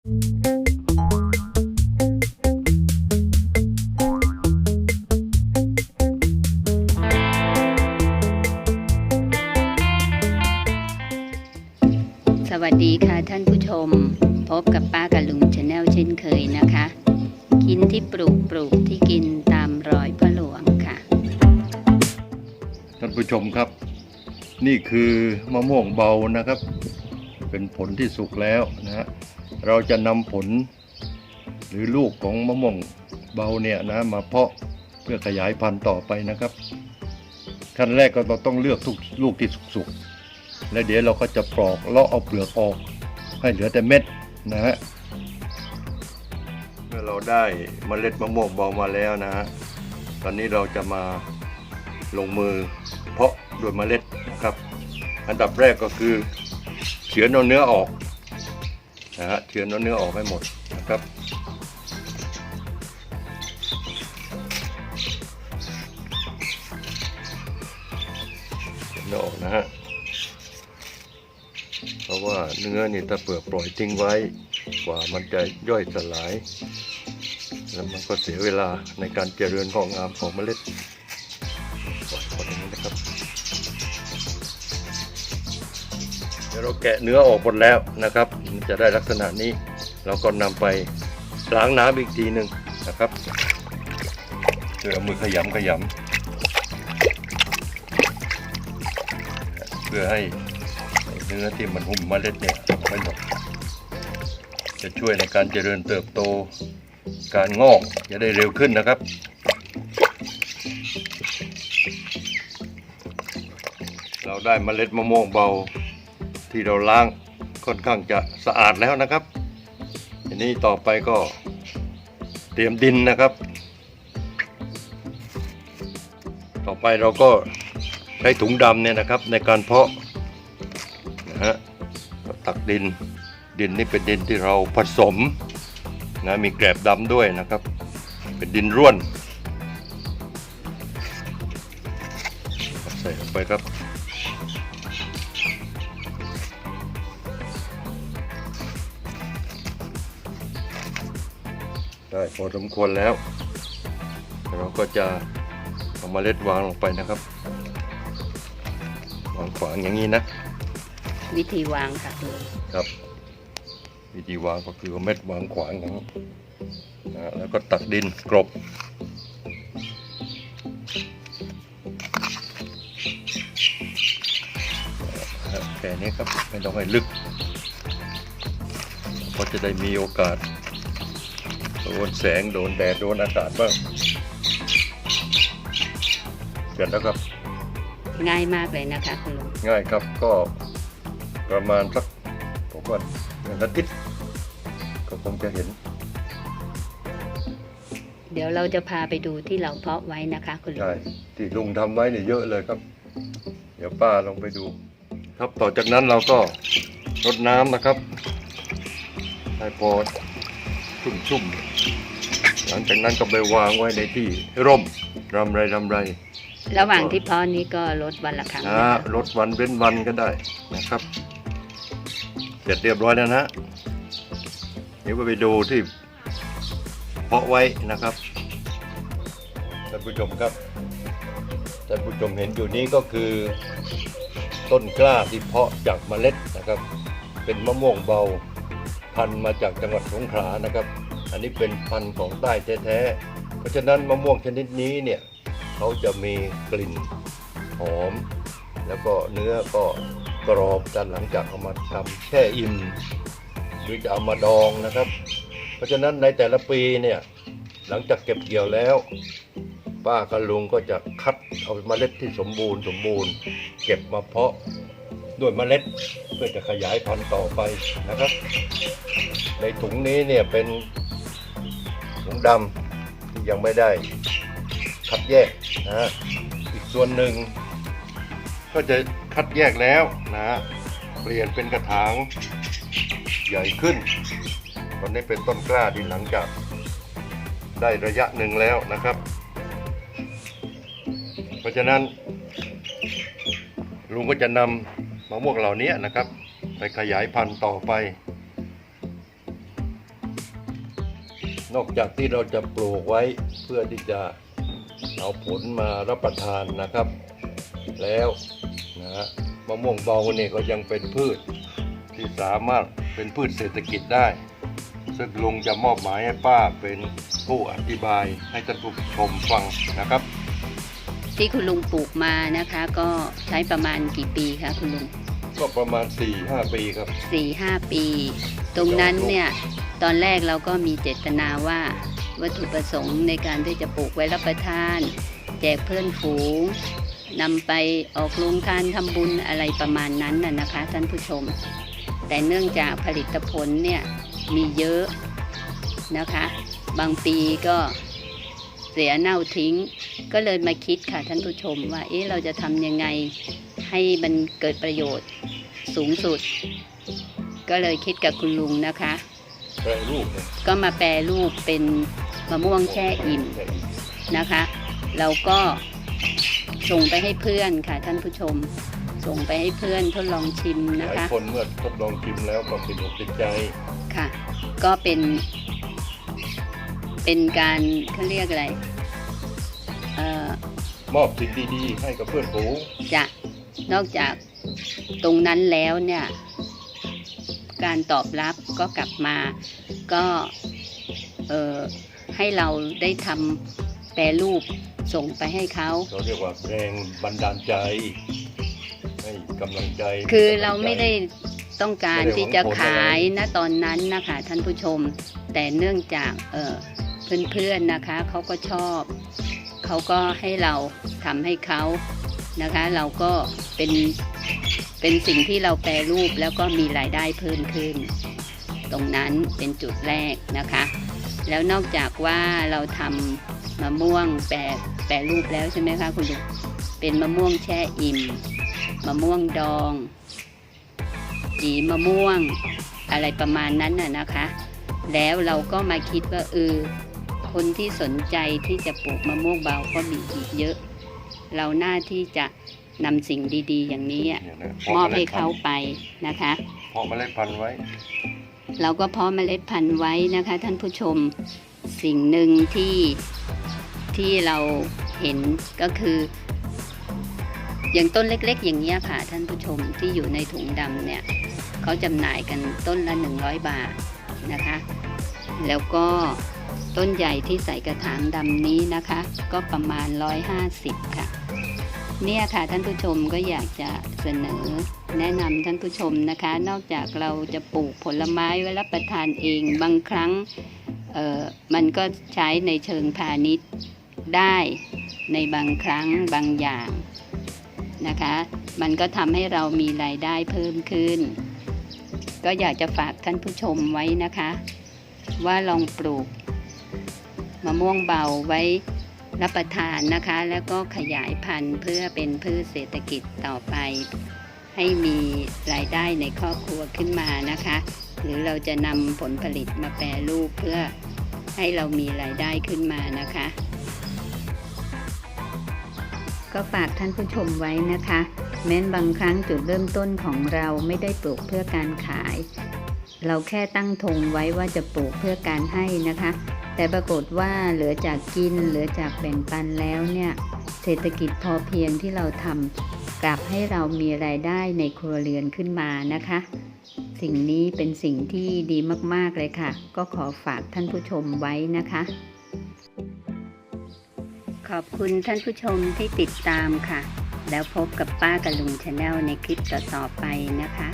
สวัสดีค่ะท่านผู้ชม พบกับป้ากับลุงชาแนลเช่นเคยนะคะ กินที่ปลูกปลูกที่กินตามรอยพ่อหลวงค่ะ ท่านผู้ชมครับ นี่คือมะม่วงเบานะครับ เป็นผลที่สุกแล้วนะฮะ เราจะนำผล หรือลูกของมะม่วงเบาเนี่ยนะมาเพาะเพื่อขยายพันธุ์ต่อไปนะครับขั้นแรกก็เราต้องเลือกทุกลูกที่สุกๆแล้วเดี๋ยวเราก็จะปลอกเลาะเอาเปลือกออก ให้เหลือแต่เม็ดนะฮะเมื่อเราได้เมล็ดมะม่วงเบามาแล้วนะฮะตอนนี้เราจะมาลงมือเพาะด้วยเมล็ดนะครับ อันดับแรกก็คือเฉือนเอาเนื้อออก นะฮะเฉือนเอเนื้อออกให้หมดนะครับเนื้อออกนะฮะเพราะว่าเนื้อนี่ถ้าเปลือกปล่อยทิ้งไว้กว่ามันจะย่อยสลาย แล้วมันก็เสียเวลาในการเจริญของงามของเมล็ด เราแกะเนื้อออกหมดแล้วนะครับ มันจะได้ลักษณะนี้ เราก็นำไปล้างน้ำอีกทีหนึ่งนะครับเพื่อเอามือขยำขยำเพื่อให้เนื้อที่มันหุ้มเมล็ดเนี่ยไม่หมดจะช่วยในการเจริญเติบโตการงอกจะได้เร็วขึ้นนะครับเราได้เมล็ดมะม่วงเบา ที่เราล้างค่อนข้างจะสะอาดแล้วนะครับ ทีนี้ต่อไปก็เตรียมดินนะครับ ต่อไปเราก็ใช้ถุงดำเนี่ยนะครับในการเพาะนะฮะตักดินดินนี่เป็นดินที่เราผสมนะมีแกลบดำด้วยนะครับ เป็นดินร่วน ใส่ลงไปครับ ได้พอสมควรแล้วเราก็จะเอาเมล็ดวางลงไปนะครับวางขวางอย่างนี้นะ วิธีวางค่ะลุงครับ วิธีวางก็คือเอาเม็ดวางขวางอย่างนี้นะแล้วก็ตักดินกลบแค่นี้ครับไม่ต้องให้ลึกเพราะจะได้มีโอกาสโดนแสงโดนแดดโดนอากาศบ้างเสร็จแล้วครับ ง่ายมากเลยนะคะคุณลุงง่ายครับก็ประมาณสักผมว่าหนึ่งอาทิตย์ก็คงจะเห็น เดี๋ยวเราจะพาไปดูที่เราเพาะไว้นะคะคุณลุใช่งที่ลุงทำไว้เนี่ยเยอะเลยครับ เดี๋ยวป้าลองไปดู ครับต่อจากนั้นเราก็รดน้ำนะครับให้พอ ชุ่มๆ หลังจากนั้นก็ไปวางไว้ในที่ร่มรำไรรำไร ระหว่างที่เพาะนี้ก็ลดวันละครั้งนะนะคะลดวันเว้นวันก็ได้นะครับ เสร็จเรียบร้อยแล้วนะเดี๋ยวไปดูที่เพาะไว้นะครับท่านผู้ชมครับท่านผู้ชมเห็นอยู่นี้ก็คือ ต้นกล้าที่เพาะจากเมล็ดนะครับ เป็นมะม่วงเบา พันธุ์มาจากจังหวัดสงขลานะครับ อันนี้เป็นพันธุ์ของใต้แท้ๆ เพราะฉะนั้นมะม่วงชนิดนี้เนี่ยเขาจะมีกลิ่นหอม แล้วก็เนื้อก็กรอบกันหลังจากเอามาทำแช่อิ่มหรือจะเอามาดองนะครับ เพราะฉะนั้นในแต่ละปีเนี่ยหลังจากเก็บเกี่ยวแล้ว ป้ากับลุงก็จะคัดเอาเมล็ดที่สมบูรณ์สมบูรณ์ เก็บมาเพาะ ด้วยเมล็ดเพื่อจะขยายพันธุ์ต่อไปนะครับ ในถุงนี้เนี่ยเป็นถุงดำที่ยังไม่ได้คัดแยกนะฮะอีกส่วนหนึ่ง ก็จะคัดแยกแล้วนะฮะเปลี่ยนเป็นกระถางใหญ่ขึ้นตอนนี้เป็นต้นกล้าที่หลังจากได้ระยะหนึ่งแล้วนะครับ เพราะฉะนั้นลุงก็จะนำ มะม่วงเหล่านี้นะครับ ไปขยายพันธุ์ต่อไป นอกจากที่เราจะปลูกไว้เพื่อที่จะเอาผลมารับประทานนะครับ แล้วนะฮะมะม่วงเบาเนี่ยก็ยังเป็นพืชที่สามารถเป็นพืชเศรษฐกิจได้ ซึ่งลุงจะมอบหมายให้ป้าเป็นผู้อธิบายให้ท่านผู้ชมฟังนะครับ ที่คุณลุงปลูกมานะคะ ก็ใช้ประมาณกี่ปีคะคุณลุง ก็ประมาณ 4-5 ปีครับ สี่ห้าปี ตรงนั้นเนี่ยตอนแรกเราก็มีเจตนาว่าวัตถุประสงค์ในการที่จะปลูกไว้รับประทาน แจกเพื่อนฝูงนำไปออกโรงทานทำบุญอะไรประมาณนั้นน่ะนะคะท่านผู้ชม แต่เนื่องจากผลิตผลเนี่ยมีเยอะนะคะ บางปีก็เสียเน่าทิ้ง ก็เลยมาคิดค่ะท่านผู้ชมว่าเอ๊ะเราจะทำยังไง ให้มันเกิดประโยชน์สูงสุด ก็เลยคิดกับคุณลุงนะคะ แปรรูปเนี่ยก็มาแปรรูปเป็นมะม่วงแช่อิ่มแช่อิ่มนะคะ เราก็ส่งไปให้เพื่อนค่ะท่านผู้ชม ส่งไปให้เพื่อนทดลองชิมหนะลายคะ คนเมื่อทดลองชิมแล้วก็ติดอกติดใจ ค่ะ ก็เป็น เป็นการเขาเรียกอะไร เอ่อมอบสิ่งดีๆ ให้กับเพื่อนฝูงจะ นอกจากตรงนั้นแล้วเนี่ย การตอบรับก็กลับมาก็เอ่อให้เราได้ทำแปรรูปส่งไปให้เขาเราเรียกว่าแรงบันดาลใจให้กำลังใจ คือให้กำลังใจเราไม่ได้ต้องการที่จะขายนะตอนนั้นนะคะท่านผู้ชม แต่เนื่องจากเอ่อเพื่อนๆนะคะเขาก็ชอบ เขาก็ให้เราทำให้เขา นะคะ เราก็เป็นเป็นสิ่งที่เราแปรรูปแล้วก็มีรายได้เพิ่มขึ้น ตรงนั้นเป็นจุดแรกนะคะ แล้วนอกจากว่าเราทำมะม่วงแปรแปรรูปแล้วใช่ไหมคะคุณลุงเป็นมะม่วงแช่อิ่มมะม่วงดองจีมะม่วงอะไรประมาณนั้นน่ะนะคะ แล้วเราก็มาคิดว่าเออคนที่สนใจที่จะปลูกมะม่วงเบาก็มีอีกเยอะ เราหน้าที่จะนำสิ่งดี ๆ อย่างนี้อะเนี่ยนะมอบให้เขาไปนะคะ เพาะเมล็ดพันธุ์ไว้ เราก็เพาะเมล็ดพันธุ์ไว้นะคะ ท่านผู้ชมสิ่งหนึ่งที่ที่เราเห็นก็คือ อย่างต้นเล็ก ๆ อย่างเงี้ยค่ะ ท่านผู้ชมที่อยู่ในถุงดำเนี่ยเขาจำหน่ายกันต้นละ 100 บาทนะคะ แล้วก็ต้นใหญ่ที่ใส่กระถางดำนี้นะคะ ก็ประมาณ 150 ค่ะ เนี่ยค่ะท่านผู้ชมก็อยากจะเสนอ แนะนำท่านผู้ชมนะคะ นอกจากเราจะปลูกผลไม้ไว้รับประทานเองบางครั้งเออมันก็ใช้ในเชิงพาณิชย์ได้ในบางครั้งบางอย่างนะคะ มันก็ทำให้เรามีรายได้เพิ่มขึ้น ก็อยากจะฝากท่านผู้ชมไว้นะคะ ว่าลองปลูกมะม่วงเบาไว้ รับประทานนะคะ แล้วก็ขยายพันธุ์เพื่อเป็นพืชเศรษฐกิจต่อไป ให้มีรายได้ในครอบครัวขึ้นมานะคะ หรือเราจะนำผลผลิตมาแปรรูปเพื่อให้เรามีรายได้ขึ้นมานะคะ ก็ฝากท่านผู้ชมไว้นะคะ แม้นบางครั้งจุดเริ่มต้นของเราไม่ได้ปลูกเพื่อการขาย เราแค่ตั้งธงไว้ว่าจะปลูกเพื่อการให้นะคะ แต่ปรากฏว่าเหลือจากกินเหลือจากแบ่งปันแล้วเนี่ยเศรษฐกิจพอเพียงที่เราทำกลับให้เรามีรายได้ในครัวเรือนขึ้นมานะคะ สิ่งนี้เป็นสิ่งที่ดีมากๆเลยค่ะ ก็ขอฝากท่านผู้ชมไว้นะคะ ขอบคุณท่านผู้ชมที่ติดตามค่ะ แล้วพบกับป้ากับลุงชาแนลในคลิปต่อๆไปนะคะ